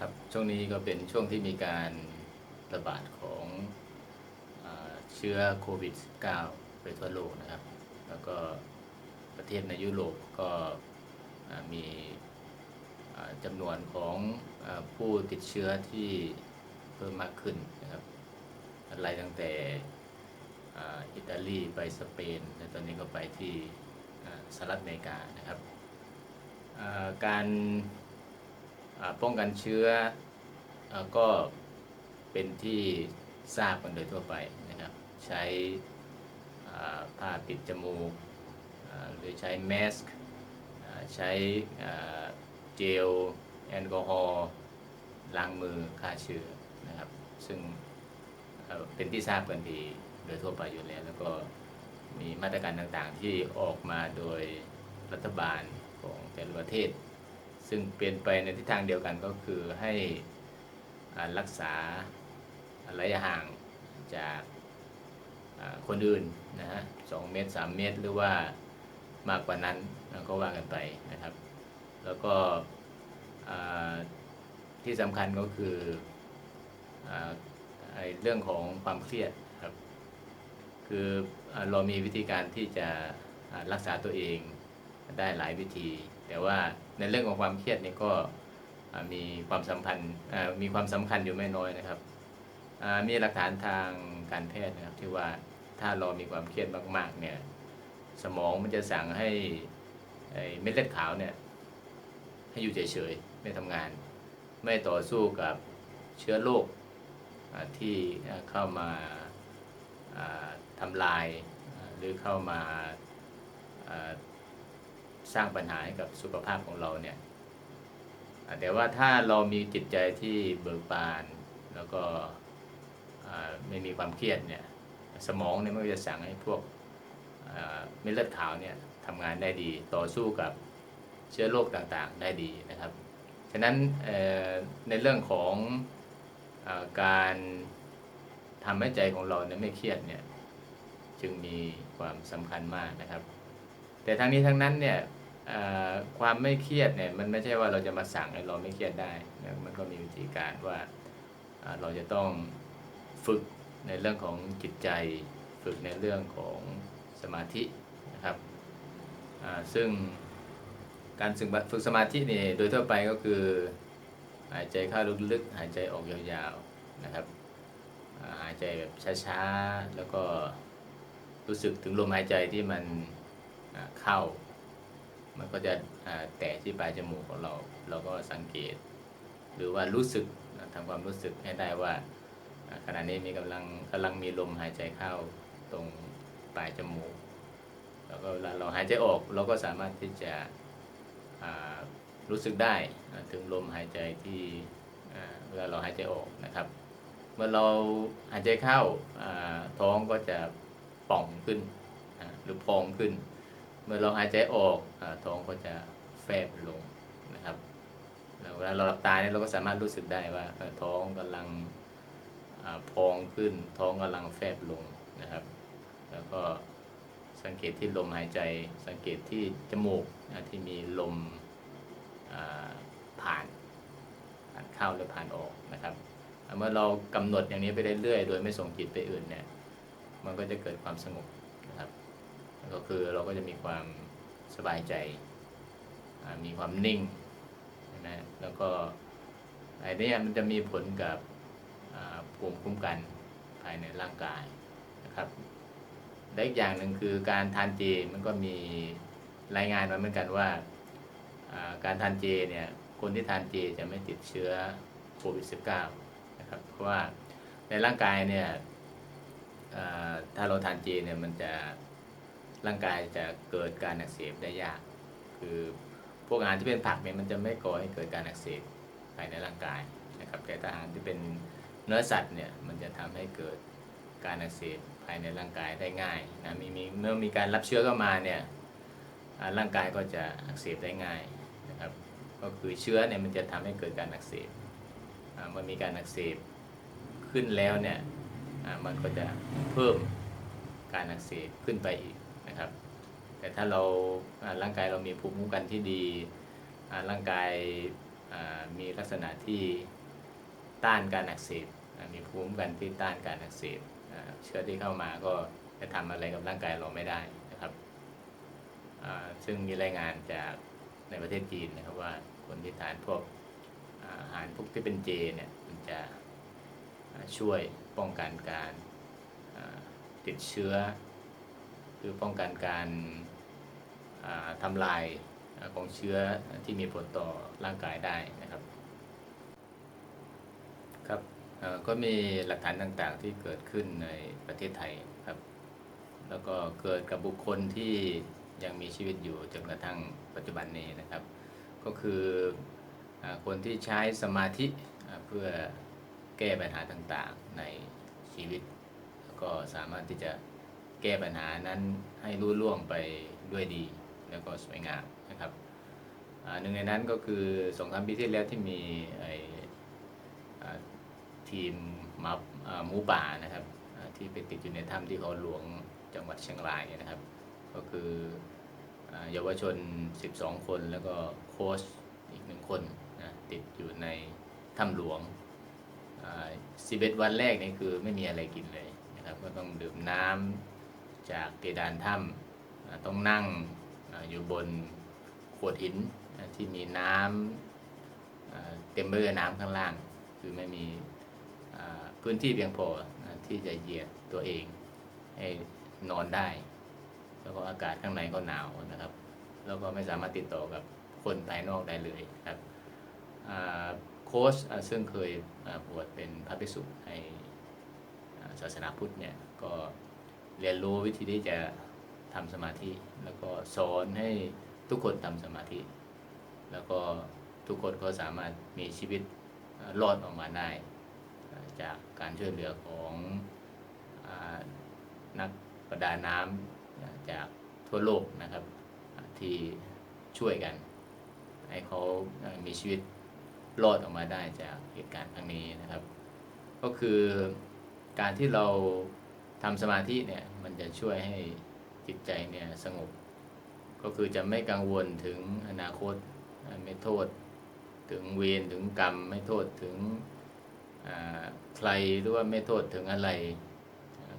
ครับช่วงนี้ก็เป็นช่วงที่มีการระบาดของอเชื้อโควิด -19 ไปทั่วโลกนะครับ แล้วก็ประเทศในยุโรปก็มีจำนวนของอผู้ติดเชื้อที่เพิ่มมากขึ้นนะครับไล่ตั้งแต่อิตาลีไปสเปนและตอนนี้ก็ไปที่สหรัฐอเมริกานะครับการ ป้องกันเชื้ออก็เป็นที่ทราบกันโดยทั่วไปนะครับ ใช้ผ้าปิดจมูกหรือใช้แมสก์ใช้เจลแอลกอฮอล์ล้างมือฆ่าเชื้อนะครับ ซึ่งเป็นที่ทราบกันดีโดยทั่วไปอยู่แล้ว แล้วก็มีมาตรการต่างๆที่ออกมาโดยรัฐบาลของแต่ละประเทศ ซึ่งเปลี่ยนไปในทิศทางเดียวกันก็คือให้รักษาระยะห่างจากคนอื่นนะฮะสองเมตรสามเมตร หรือว่ามากกว่านั้นก็ว่ากันไปนะครับ แล้วก็ที่สำคัญก็คืออเรื่องของความเครียดครับ คืออเรามีวิธีการที่จะรักษาตัวเองได้หลายวิธี แต่ว่า ในเรื่องของความเครียดนี่ก็มีความสัมพันธ์มีความสำคัญอยู่ไม่น้อยนะครับมีหลักฐานทางการแพทย์นะครับที่ว่าถ้าเรามีความเครียดมากๆเนี่ยสมองมันจะสั่งให้ไอ้เม็ดเลือดขาวเนี่ยให้อยู่เฉยๆไม่ทำงาน ไม่ต่อสู้กับเชื้อโรคที่เข้ามาอ่าทำลายหรือเข้ามา สร้างปัญหาให้กับสุขภาพของเราเนี่ยแต่ว่าถ้าเรามีจิตใจที่เบิกบาน แล้วก็ไม่มีความเครียดเนี่ยสมองเนี่ยมันจะสั่งให้พวกเม็ดเลือดขาวเนี่ยทำงานได้ดีต่อสู้กับเชื้อโรคต่างๆ ได้ดีนะครับ ฉะนั้นในเรื่องของอการทำให้ใจของเราเนี่ยไม่เครียดเนี่ยจึงมีความสำคัญมากนะครับ แต่ทั้งนี้ทั้งนั้นเนี่ยความไม่เครียดเนี่ยมันไม่ใช่ว่าเราจะมาสั่งให้เราไม่เครียดได้นะมันก็มีวิธีการว่าเราจะต้องฝึกในเรื่องของจิตใจ ฝึกในเรื่องของสมาธินะครับซึ่งการฝึกสมาธินี่โดยทั่วไปก็คือหายใจเข้าลึกๆหายใจออกยาวๆนะครับหายใจแบบช้าๆ แล้วก็รู้สึกถึงลมหายใจที่มัน เข้า มันก็จะแตะที่ปลายจมูกของเรา เราก็สังเกต หรือว่ารู้สึกอ่าทำความรู้สึกให้ได้ว่าขณะนี้มีกำลังกำลังมีลมหายใจเข้าตรงปลายจมูก แล้วก็เวลาเราหายใจออก เราก็สามารถที่จะรู้สึกได้ถึงลมหายใจที่เวลาเราหายใจออกนะครับ เมื่อเราหายใจเข้าท้องก็จะป่องขึ้นหรือพองขึ้น เมื่อเราหายใจออกอท้องก็จะแฟบลงนะครับแล้วเวลาเราหลับตาเนี่ยเราก็สามารถรู้สึกได้ว่าท้องกำลังอพองขึ้น ท้องกำลังแฟบลงนะครับ แล้วก็สังเกตที่ลมหายใจ สังเกตที่จมูกที่มีลมผ่านผ่านเข้าหรือผ่านออกนะครับเมื่อเรากำหนดอย่างนี้ไปเรื่อยๆโดยไม่ส่งจิตไปอื่นเนี่ยมันก็จะเกิดความสงบ ก็คือเราก็จะมีความสบายใจ มีความนิ่งนะแล้วก็ไอ้นี่มันจะมีผลกับภูมิคุ้มกันภายในร่างกายนะครับและอีกอย่างหนึ่งคือการทานเจมันก็มีรายงานมาเหมือนกันว่าการทานเจเนี่ยคนที่ทานเจจะไม่ติดเชื้อโควิด -19 นะครับเพราะว่าในร่างกายเนี่ยถ้าเราทานเจเนี่ยมันจะ ร่างกายจะเกิดการอักเสบได้ยาก คือพวกอาหารที่เป็นผักเนี่ยมันจะไม่ก่อให้เกิดการอักเสบภายในร่างกายนะครับแต่อาหารที่เป็นเนื้อสัตว์เนี่ยมันจะทำให้เกิดการอักเสบภายในร่างกายได้ง่ายนะมีมีเมื่อมีการรับเชื้อเข้ามาเนี่ยร่างกายก็จะอักเสบได้ง่ายนะครับก็คือเชื้อเนี่ยมันจะทำให้เกิดการอักเสบเมื่อมีการอักเสบขึ้นแล้วเนี่ยมันก็จะเพิ่มการอักเสบขึ้นไปอีก นะครับ แต่ถ้าเราร่างกายเรามีภูมิคุ้มกันที่ดีร่างกายมีลักษณะที่ต้านการอักเสบมีภูมิคุ้มกันที่ต้านการอักเสบเชื้อที่เข้ามาก็จะทำอะไรกับร่างกายเราไม่ได้นะครับซึ่งมีรายงานจากในประเทศจีนนะครับว่าคนที่ทานพวกอาหารพวกที่เป็นเจเนี่ยมันจะช่วยป้องกันการติดเชื้อ คือป้องกันการทำลายของเชื้อที่มีผลต่อร่างกายได้นะครับครับก็มีหลักฐานต่างๆที่เกิดขึ้นในประเทศไทยครับ แล้วก็เกิดกับบุคคลที่ยังมีชีวิตอยู่จนกระทั่งปัจจุบันนี้นะครับ ก็คืออคนที่ใช้สมาธิเพื่อแก้ปัญหาต่างๆในชีวิต แล้วก็สามารถที่จะ แก้ปัญหานั้นให้รุ่ล่วงไปด้วยดี แล้วก็สวยงามนะครับหนึ่งในนั้นก็คือสองสามปีที่แล้วที่มีไอทีมมาอ่าหมูป่านะครับที่ไปติดอยู่ในถ้ำที่เขาหลวงจังหวัดเชียงรายนะครับ ก็คือเยาวชน 12 คนแล้วก็โค้ชอีกหนึ่งคนนะติดอยู่ในถ้ำหลวงสิบเอ็ดวันแรกนี่คือไม่มีอะไรกินเลยนะครับ ก็ต้องดื่มน้ำ จากเพดานถ้ำต้องนั่งอยู่บนโขดหินที่มีน้ำเต็มไปด้วยน้ำข้างล่าง คือไม่มีพื้นที่เพียงพอที่จะเหยียดตัวเองให้นอนได้ แล้วก็อากาศข้างในก็หนาวนะครับ แล้วก็ไม่สามารถติดต่อกับคนภายนอกได้เลยครับโค้ชซึ่งเคยบวชเป็นพระภิกษุในศาสนาพุทธเนี่ยก็ เรียนรู้วิธีที่จะทำสมาธิ แล้วก็สอนให้ทุกคนทำสมาธิ แล้วก็ทุกคนก็สามารถมีชีวิตรอดออกมาได้ จากการช่วยเหลือของอนักประดาน้ำจากทั่วโลกนะครับที่ช่วยกัน ให้เขามีชีวิตรอดออกมาได้จากเหตุการณ์ครั้งนี้นะครับ ก็คือการที่เรา ทำสมาธิเนี่ยมันจะช่วยให้จิตใจเนี่ยสงบ ก็คือจะไม่กังวลถึงอนาคตไม่โทษ ถึงเวรถึงกรรม ไม่โทษถึงใครหรือว่าไม่โทษถึงอะไร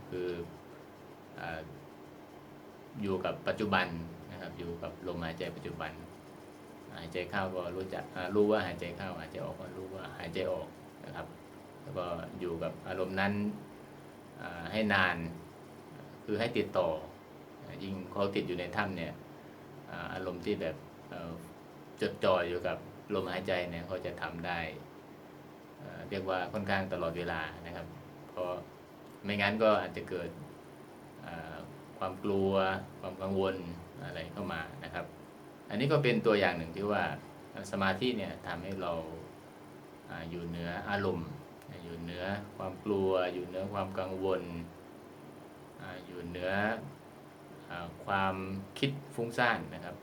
คือออยู่กับปัจจุบันนะครับอยู่กับลมหายใจปัจจุบัน หายใจเข้าก็รู้จักรู้ว่าหายใจเข้าหายใจออกก็รู้ว่าหายใจออกนะครับแล้วก็อยู่กับอารมณ์นั้น ให้นาน คือให้ติดต่อ ยิ่งเขาติดอยู่ในถ้ำเนี่ยอารมณ์ที่แบบจดจ่ออยู่กับลมหายใจเนี่ยเขาจะทำได้เรียกว่าค่อนข้างตลอดเวลานะครับ เพราะไม่งั้นก็อาจจะเกิดความกลัว ความกังวลอะไรเข้ามานะครับ อันนี้ก็เป็นตัวอย่างหนึ่งที่ว่าสมาธิเนี่ยทำให้เราอยู่เหนืออารมณ์ อยู่เหนือความกลัว อยู่เหนือความกังวลอยู่เหนืออความคิดฟุ้งซ่านนะครับ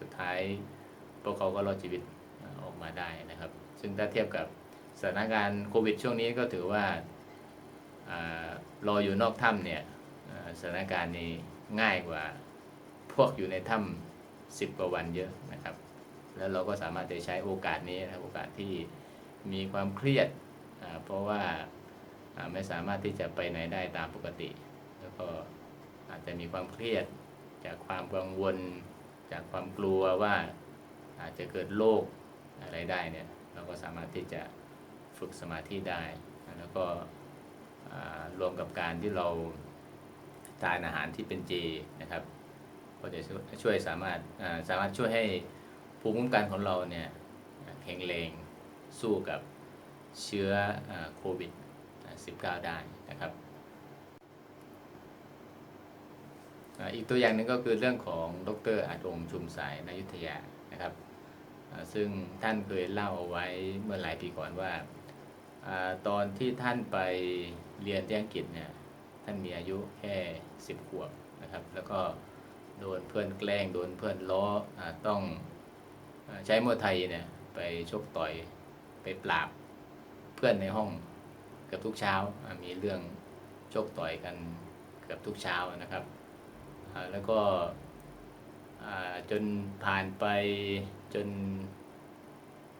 สุดท้ายพวกเขาก็รอดชีวิตออกมาได้นะครับ ซึ่งถ้าเทียบกับสถานการณ์โควิดช่วงนี้ก็ถือว่ารออยู่นอกถ้ำเนี่ยสถานการณ์นี้ง่ายกว่าพวกอยู่ในถ้ำสิบกว่าวันเยอะนะครับ แล้วเราก็สามารถจะใช้โอกาสนี้นะโอกาสที่มีความเครียด เพราะว่าไม่สามารถที่จะไปไหนได้ตามปกติ แล้วก็อาจจะมีความเครียดจากความกังวล จากความกลัวว่าอาจจะเกิดโรคอะไรได้เนี่ยเราก็สามารถที่จะฝึกสมาธิได้ แล้วก็รวมกับการที่เราทานอาหารที่เป็นเจนะครับก็จะช่วยสามารถสามารถช่วยให้ภูมิคุ้มกันของเราเนี่ยแข็งแรงสู้กับ เชื้อโควิด -19 ได้นะครับ อีกตัวอย่างหนึ่งก็คือเรื่องของดรอาดงชุมสายนายุทธยานะครับ ซึ่งท่านเคยเล่าเอาไว้เมื่อหลายปีก่อนว่าตอนที่ท่านไปเรียนที่อังกฤษเนี่ยท่านมีอายุแค่สิบขวบนะครับ แล้วก็โดนเพื่อนแกล้งโดนเพื่อนล้ออต้องใช้มวยไทยเนี่ยไปชกต่อยไปปราบ พื่อนในห้องเกือบทุกเช้ามีเรื่องชกต่อยกันเกือบทุกเช้านะครับแล้วก็จนผ่านไปจน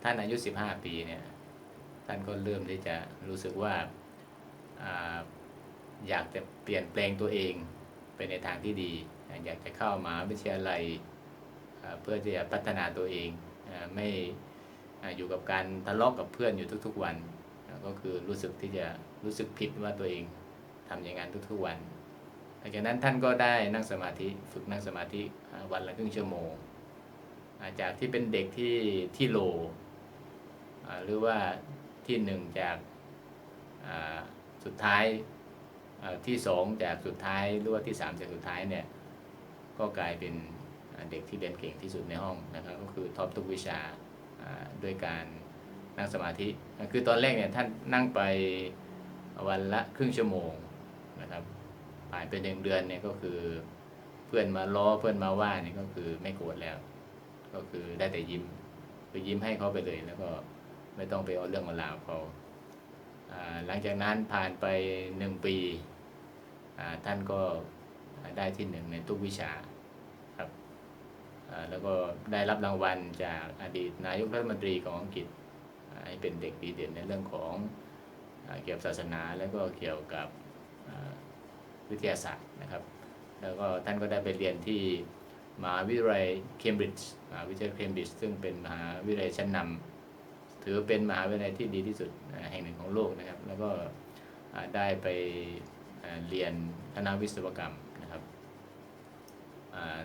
ท่านอายุ 15 ปีเนี่ยท่านก็เริ่มที่จะรู้สึกว่าอยากจะเปลี่ยนแปลงตัวเองไปในทางที่ดี อยากจะเข้ามาวิทยาลัยเพื่อที่จะพัฒนาตัวเองไม่อยู่กับการทะเลาะกับเพื่อนอยู่ทุกๆวัน ก็คือรู้สึกที่จะรู้สึกผิดว่าตัวเองทำอย่างนั้นทุกๆวันหลังจากนั้นท่านก็ได้นั่งสมาธิฝึกนั่งสมาธิวันละครึ่งชั่วโมง จากที่เป็นเด็กที่ที่โล หรือว่าที่หนึ่งจากสุดท้ายที่สองจากสุดท้ายหรือว่าที่สามจากสุดท้ายเนี่ยก็กลายเป็นเด็กที่เรียนเก่งที่สุดในห้องนะครับก็คือท็อปทุกวิชาด้วยการ นั่งสมาธิ คือตอนแรกเนี่ยท่านนั่งไปวันละครึ่งชั่วโมงนะครับผ่านไปหนึ่งเดือนเนี่ยก็คือเพื่อนมาล้อเพื่อนมาว่าเนี่ยก็คือไม่โกรธแล้ว ก็คือได้แต่ยิ้มคือยิ้มให้เขาไปเลย แล้วก็ไม่ต้องไปเอาเรื่องมาลาวเขาหลังจากนั้นผ่านไปหนึ่งปีท่านก็ได้ที่หนึ่งในทุกวิชาครับแล้วก็ได้รับรางวัลจากอดีตนายกรัฐมนตรีของอังกฤษ ให้เป็นเด็กดีเด่นในเรื่องของเกี่ยวกับศาสนาแล้วก็เกี่ยวกับวิทยาศาสตร์นะครับ แล้วก็ท่านก็ได้ไปเรียนที่มหาวิทยาลัยเคมบริดจ์มหาวิทยาลัยเคมบริดจ์ซึ่งเป็นมหาวิทยาลัยชั้นนำถือเป็นมหาวิทยาลัยที่ดีที่สุดแห่งหนึ่งของโลกนะครับ แล้วก็ได้ไปเรียนคณะวิศวกรรมนะครับ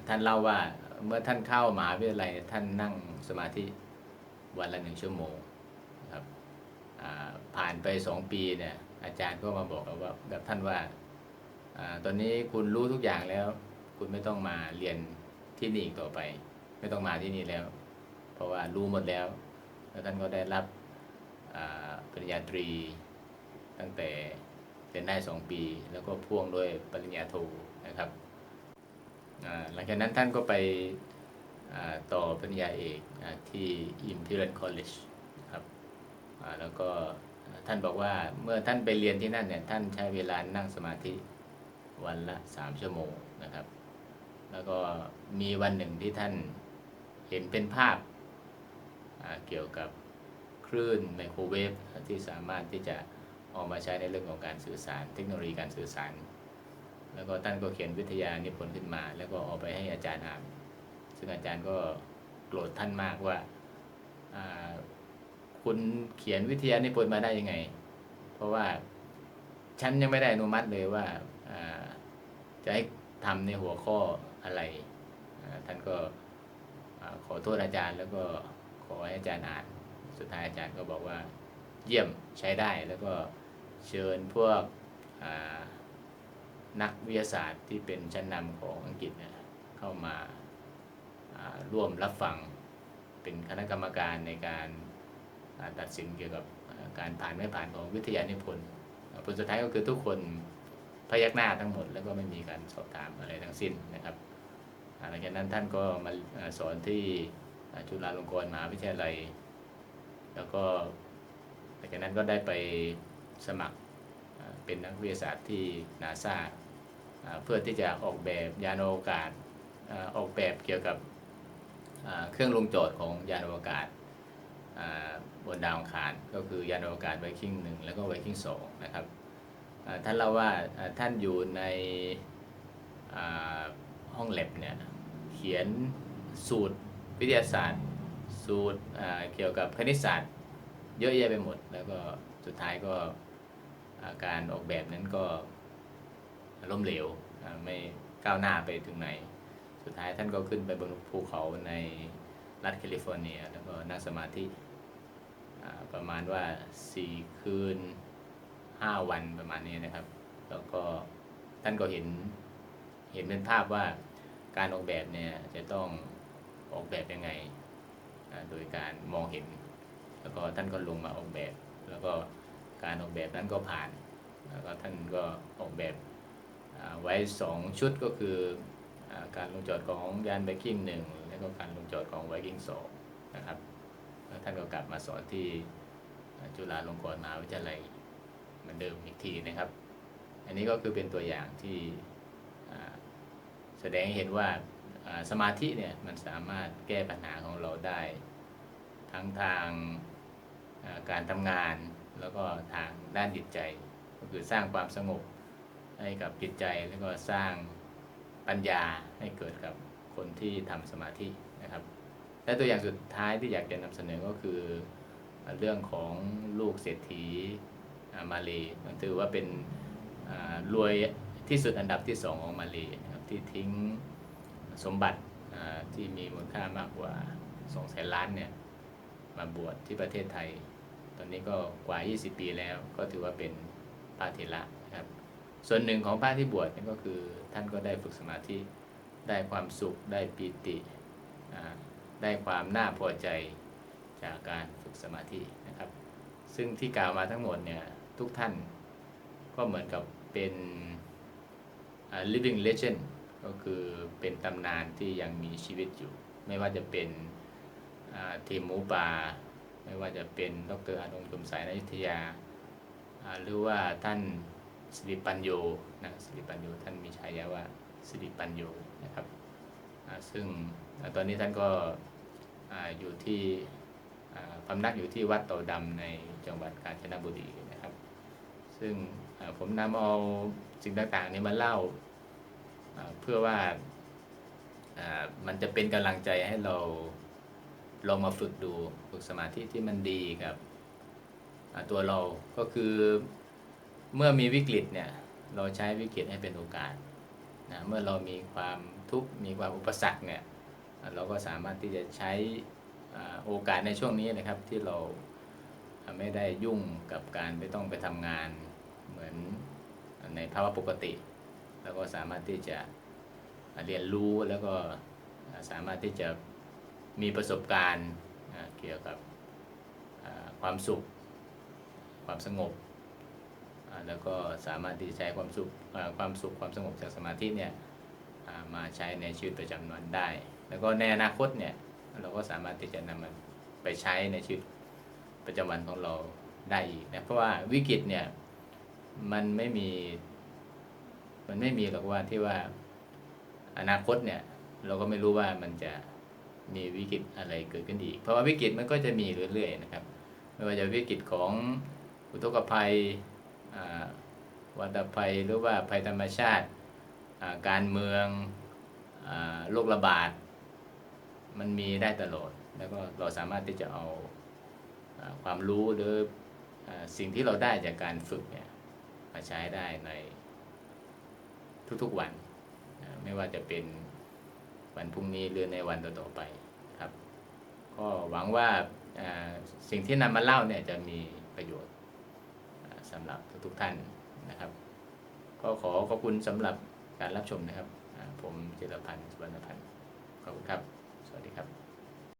ท่านเล่าว่าเมื่อท่านเข้ามหาวิทยาลัยท่านนั่งสมาธิวันละหนึ่งชั่วโมง ผ่านไปสองปีเนี่ย อาจารย์ก็มาบอกกับว่ากับท่านว่าอตอนนี้คุณรู้ทุกอย่างแล้ว คุณไม่ต้องมาเรียนที่นี่อีกต่อไป ไม่ต้องมาที่นี่แล้ว เพราะว่ารู้หมดแล้ว แล้วท่านก็ได้รับปริญญาตรี ตั้งแต่เรียนได้สองปี แล้วก็พ่วงด้วยปริญญาโทนะครับหลังจากนั้นท่านก็ไปต่อปริญญาเอกอที่ Imperial College ครับอ่า แล้วก็ท่านบอกว่าเมื่อท่านไปเรียนที่นั่นเนี่ยท่านใช้เวลานั่งสมาธิวันละสามชั่วโมงนะครับ แล้วก็มีวันหนึ่งที่ท่านเห็นเป็นภาพเกี่ยวกับคลื่นไมโครเวฟที่สามารถที่จะเอามาใช้ในเรื่องของการสื่อสาร เทคโนโลยีการสื่อสาร แล้วก็ท่านก็เขียนวิทยานิพนธ์ขึ้นมา แล้วก็เอาไปให้อาจารย์อ่านซึ่งอาจารย์ก็โกรธท่านมากว่า คุณเขียนวิทยานิพนธ์มาได้ยังไง เพราะว่าฉันยังไม่ได้อนุมัติเลยว่าจะให้ทำในหัวข้ออะไร ท่านก็ขอโทษอาจารย์ แล้วก็ขอให้อาจารย์อ่าน สุดท้ายอาจารย์ก็บอกว่าเยี่ยมใช้ได้แล้วก็เชิญพวกนักวิทยาศาสตร์ที่เป็นชั้นนำของอังกฤษเนี่ยเข้ามาร่วมรับฟังเป็นคณะกรรมการในการ ตัดสินเกี่ยวกับการผ่านไม่ผ่านของวิทยานิพนธ์ผลสุดท้ายก็คือทุกคนพยักหน้าทั้งหมด แล้วก็ไม่มีการสอบถามอะไรทั้งสิ้นนะครับหลังจากนั้นท่านก็มาสอนที่จุฬาลงกรณ์มหาวิทยาลัย แล้วก็หลังจากนั้นก็ได้ไปสมัครเป็นนักวิทยาศาสตร์ที่นาซาเพื่อที่จะออกแบบยานอวกาศออกแบบเกี่ยวกับเครื่องลงจอดของยานอวกาศ บนดาวอังคารก็คือยานอวกาศไวกิ้งหนึ่งแล้วก็ไวกิ้งสองนะครับท่านเล่าว่าท่านอยู่ในห้องแลบเนี่ยเขียนสูตรวิทยาศาสตร์ สูตรเกี่ยวกับคณิตศาสตร์เยอะแยะไปหมด แล้วก็สุดท้ายก็าการออกแบบนั้นก็ล้มเหลวไม่ก้าวหน้าไปถึงไหน สุดท้ายท่านก็ขึ้นไปบนภูเขาในรัฐแคลิฟอร์เนีย แล้วก็นั่งสมาธิ ประมาณว่า 4 คืน 5 วันประมาณนี้นะครับ แล้วก็ท่านก็เห็นเห็นเป็นภาพว่าการออกแบบเนี่ยจะต้องออกแบบยังไง โดยการมองเห็น แล้วก็ท่านก็ลงมาออกแบบ แล้วก็การออกแบบนั้นก็ผ่าน แล้วก็ท่านก็ออกแบบไว้ 2 ชุดก็คืออการลงจอดของยานไวกิ้งหนึ่งแล้วก็การลงจอดของไวกิ้งสองนะครับ ท่านก็กลับมาสอนที่จุฬาลงกรณ์มหาวิทยาลัยเหมือนเดิมอีกทีนะครับ อันนี้ก็คือเป็นตัวอย่างที่แสดงให้เห็นว่าสมาธิเนี่ยมันสามารถแก้ปัญหาของเราได้ ทั้งทางการทำงานแล้วก็ทางด้านจิตใจ ก็คือสร้างความสงบให้กับจิตใจแล้วก็สร้างปัญญาให้เกิดกับคนที่ทำสมาธินะครับ และตัวอย่างสุดท้ายที่อยากจะนำเสนอก็คือเรื่องของลูกเศรษฐีมาเลมันถือว่าเป็นรวยที่สุดอันดับที่สองของมาเลนะครับที่ทิ้งสมบัติที่มีมูลค่ามากกว่า2แสนล้านเนี่ยมาบวชที่ประเทศไทย ตอนนี้ก็กว่า 20 ปีแล้วก็ถือว่าเป็นพระเถระนะครับ ส่วนหนึ่งของพระที่บวชนี่ยก็คือท่านก็ได้ฝึกสมาธิได้ความสุขได้ปีติอ่า ได้ความน่าพอใจจากการฝึกสมาธินะครับ ซึ่งที่กล่าวมาทั้งหมดเนี่ยทุกท่านก็เหมือนกับเป็น living legend ก็คือเป็นตำนานที่ยังมีชีวิตอยู่ ไม่ว่าจะเป็นทีมหมูป่าไม่ว่าจะเป็นดรอานงจุมสายนอยุธยา หรือว่าท่านสิริปัญโยนะสิริปัญโยท่านมีฉายาว่าสิริปัญโยนะครับซึ่งตอนนี้ท่านก็ อยู่ที่พำนักอยู่ที่วัดเต่าดำในจังหวัดกาญจนบุรีนะครับ ซึ่งผมนำเอาสิ่งต่างๆนี้มาเล่าเพื่อว่ามันจะเป็นกำลังใจให้เราลองมาฝึกดูฝึกสมาธิที่มันดีกับตัวเราก็คือเมื่อมีวิกฤตเนี่ยเราใช้วิกฤตให้เป็นโอกาสนะเมื่อเรามีความทุกข์มีความอุปสรรคเนี่ย เราก็สามารถที่จะใช้โอกาสในช่วงนี้นะครับที่เราไม่ได้ยุ่งกับการไม่ต้องไปทำงานเหมือนในภาวะปกติแล้วก็สามารถที่จะเรียนรู้แล้วก็สามารถที่จะมีประสบการณ์เกี่ยวกับความสุข ความสงบ แล้วก็สามารถที่จะใช้ความสุขความสุขความสงบจากสมาธิเนี่ยมาใช้ในชีวิตประจำวันได้ แล้วก็ในอนาคตเนี่ย เราก็สามารถที่จะนำมันไปใช้ในชีวิตประจำวันของเราได้อีกนะเพราะว่าวิกฤตเนี่ยมันไม่มี มันไม่มีหรอกว่าที่ว่าอนาคตเนี่ย เราก็ไม่รู้ว่ามันจะมีวิกฤตอะไรเกิดขึ้นอีก เพราะว่าวิกฤตมันก็จะมีเรื่อยๆนะครับ ไม่ว่าจะวิกฤตของอุทกภัยวัฏภัยหรือว่าภัยธรรมชาติ การเมืองอโรคระบาด มันมีได้ตลอด แล้วก็เราสามารถที่จะเอาอความรู้หรืออสิ่งที่เราได้จากการฝึกเนี่ยมาใช้ได้ในทุกๆวัน ไม่ว่าจะเป็นวันพรุ่งนี้หรือในวันต่อๆไปครับ ก็หวังว่าสิ่งที่นำมาเล่าเนี่ยจะมีประโยชน์อ่าสำหรับทุกๆท่านนะครับ ก็ขอขอบคุณสำหรับการรับชมนะครับ ผมจิรพันธ์สุวรรณพันธ์ขอบคุณครับ